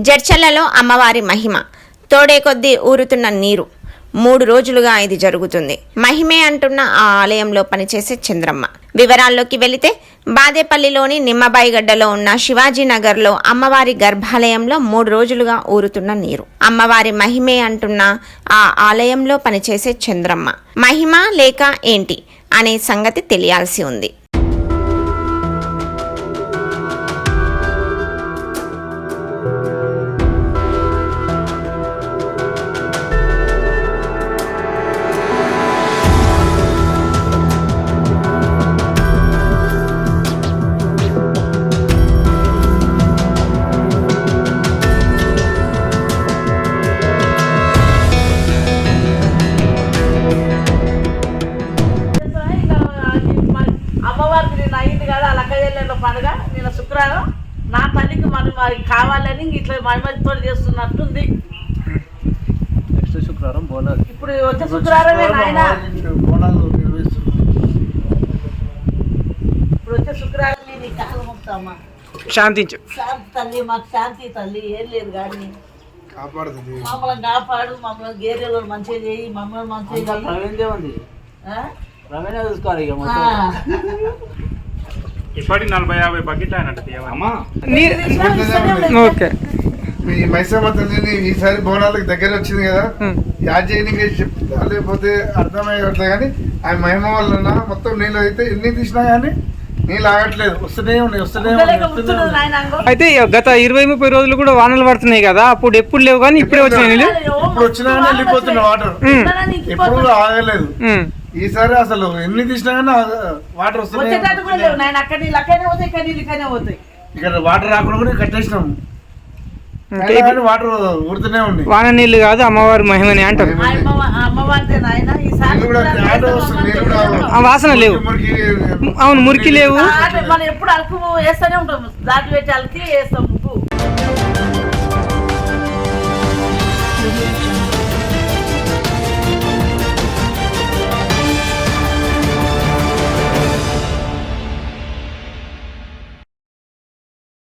జడ్చల్లలో అమ్మవారి మహిమ. తోడే కొద్దీ ఊరుతున్న నీరు. మూడు రోజులుగా ఇది జరుగుతుంది. మహిమే అంటున్న ఆ ఆలయంలో పనిచేసే చంద్రమ్మ. వివరాల్లోకి వెళితే బాదేపల్లిలోని నిమ్మబాయిగడ్డలో ఉన్న శివాజీ నగర్లో అమ్మవారి గర్భాలయంలో మూడు రోజులుగా ఊరుతున్న నీరు. అమ్మవారి మహిమే అంటున్న ఆ ఆలయంలో పనిచేసే చంద్రమ్మ. మహిమ లేక ఏంటి? అనే సంగతి తెలియాల్సి ఉంది. చెల్లెళ్ళ పండుగ నేను శుక్రవారం. నా తల్లికి మనం కావాలని ఇట్లా మహిమతో చేస్తున్నట్టుంది. నెక్స్ట్ శుక్రవారం బోనాలు. ఇప్పుడు వచ్చే శుక్రవారమే నాయన. బోనాలు ఇప్పుడు వచ్చే శుక్రవారం నేను ఈ కాలు మొక్తామా శాంతించు శాంతి తల్లి మాకు శాంతి తల్లి ఏం లేదు కానీ. కాపాడుతుంది. మమ్మల్ని కాపాడు మమ్మల్ని గేరెలో మంచిగా చేయి మమ్మల్ని మంచిగా? ప్రవీణ్ చూసుకోవాలి ఇక ఇప్పటి నలభై యాభై బకెట్లు ఓకే. ఈ మైసమ్మ తల్లిని ఈసారి బోనాలకు దగ్గర వచ్చింది కదా చేయడానికి చెప్తా లేకపోతే అర్థమయ్యట్లే కానీ ఆ మహిమ వలన మొత్తం నీళ్ళు అయితే ఎన్ని తీసినా కానీ. అయితే గత ఇరవై ముప్పై రోజులు కూడా వానలు పడుతున్నాయి కదా అప్పుడు ఎప్పుడు లేవు కానీ ఇప్పుడే వచ్చినాయి నీళ్ళు. ఇప్పుడు వచ్చినా వాటర్. ఎప్పుడు కూడా ఆగలేదు. ఈసారి అసలు ఎన్ని తీసినా కానీ వాటర్ వస్తూనే వచ్చేటట్టు కూడా. లేవు. నాయన అక్కడ నీళ్ళు అక్కడనే పోతాయి ఇక్కడ నీళ్ళు ఇక్కడనే పోతాయి. ఇక్కడ వాటర్ రాకుండా కూడా కట్టేసినాం. కానీ వాటర్ ఊడుతూనే ఉంది. వాన నీళ్ళు కాదు అమ్మవారి మహిమని అంటారు. ఆ అమ్మ అమ్మవారిదే నాయన. ఈసారి నీళ్ళు కూడా తేడా వస్తుంది నీళ్ళు కూడా ఆ వాసన లేవు. మురికి అవును మురికి లేవు. మనం ఎప్పుడు అలుకు వేస్తూనే ఉంటాం. దాటి పెట్టి అలికి వేస్తాం. ఉప్పు